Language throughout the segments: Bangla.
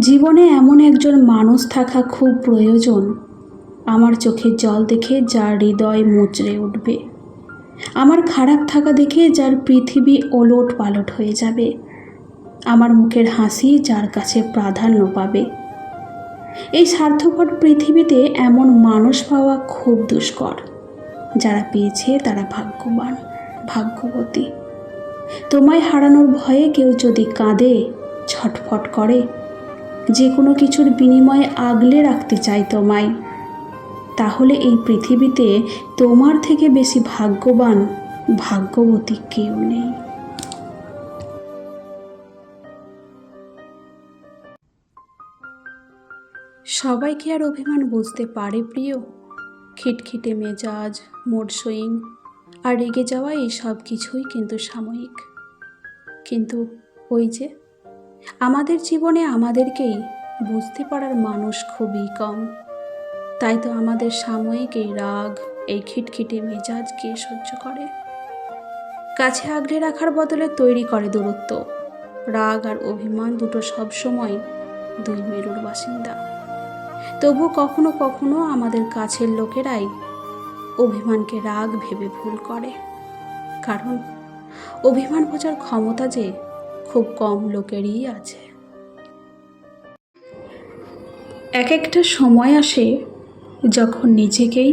জীবনে এমন একজন মানুষ থাকা খুব প্রয়োজন। আমার চোখের জল দেখে যার হৃদয় মুচড়ে উঠবে। আমার খারাপ থাকা দেখে যার পৃথিবী ওলট পালট হয়ে যাবে। আমার মুখের হাসি যার কাছে প্রাধান্য পাবে। এই স্বার্থপর পৃথিবীতে এমন মানুষ পাওয়া খুব দুষ্কর। যারা পেয়েছে তারা ভাগ্যবান, ভাগ্যবতী। তোমায় হারানোর ভয়ে কেউ যদি কাঁদে, ছটফট করে যে কোনো কিছুর বিনিময়ে আগলে রাখতে চাই তোমায়। তাহলে এই পৃথিবীতে তোমার থেকে বেশি ভাগ্যবান ভাগ্যবতী কেউ নেই। সবাই কি আর অভিমান বুঝতে পারে প্রিয়? খিটখিটে মেজাজ মোড সুইং আর রেগে যাওয়া এই সব কিছুই কিন্তু সাময়িক। কিন্তু ওই যে আমাদের জীবনে আমাদেরকেই বুঝতে পারার মানুষ খুবই কম। তাই তো আমাদের সাময়িক এই রাগ, এই খিটখিটে মেজাজকে সহ্য করে। কাছে আগলে রাখার বদলে তৈরি করে দূরত্ব। রাগ আর অভিমান দুটো সবসময় দুই মেরুর বাসিন্দা। তবু কখনো কখনো আমাদের কাছের লোকেরাই অভিমানকে রাগ ভেবে ভুল করে। কারণ অভিমান বোঝার ক্ষমতা যে খুব কম লোকেরই আছে। এক একটা সময় আসে যখন নিজেকেই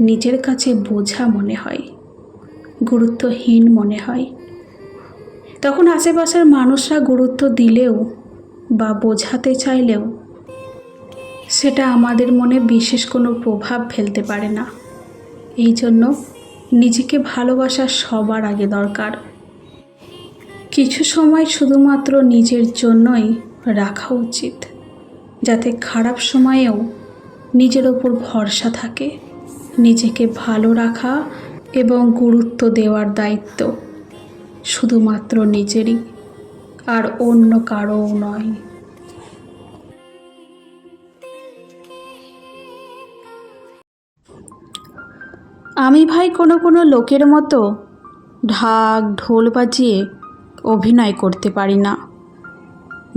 নিজের কাছে বোঝা মনে হয়, গুরুত্বহীন মনে হয়। তখন আশেপাশের মানুষরা গুরুত্ব দিলেও বা বোঝাতে চাইলেও সেটা আমাদের মনে বিশেষ কোনো প্রভাব ফেলতে পারে না। এই জন্য নিজেকে ভালোবাসা সবার আগে দরকার। কিছু সময় শুধুমাত্র নিজের জন্যই রাখা উচিত, যাতে খারাপ সময়েও নিজের ওপর ভরসা থাকে, নিজেকে ভালো রাখা এবং গুরুত্ব দেওয়ার দায়িত্ব। শুধুমাত্র নিজেরই, আর অন্য কারও নয়। আমি ভাই কোনো কোনো লোকের মতো ঢাক, ঢোল বাজিয়ে অভিনয় করতে পারি না।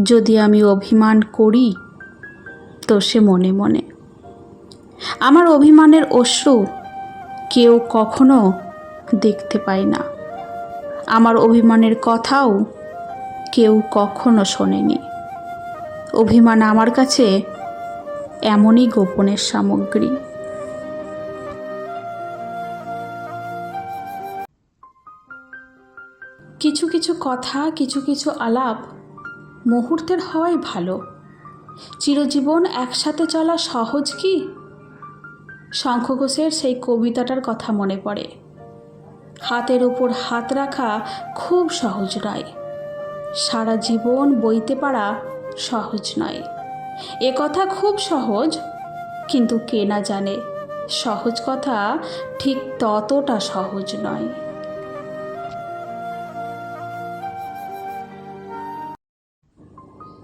যদি আমি অভিমান করি, তো সে মনে মনে। আমার অভিমানের অশ্রু কেউ কখনো দেখতে পায় না। আমার অভিমানের কথাও কেউ কখনো শোনেনি। অভিমান আমার কাছে এমনই গোপনের সামগ্রী। কিছু কিছু কথা, কিছু কিছু আলাপ মুহূর্তের হওয়াই ভালো। চিরজীবন একসাথে চলা সহজ কি? শঙ্খ ঘোষের সেই কবিতাটার কথা মনে পড়ে। হাতের ওপর হাত রাখা খুব সহজ নয়। সারা জীবন বইতে পারা সহজ নয়। এ কথা খুব সহজ, কিন্তু কে না জানে সহজ কথা ঠিক ততটা সহজ নয়।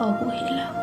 অবহেলা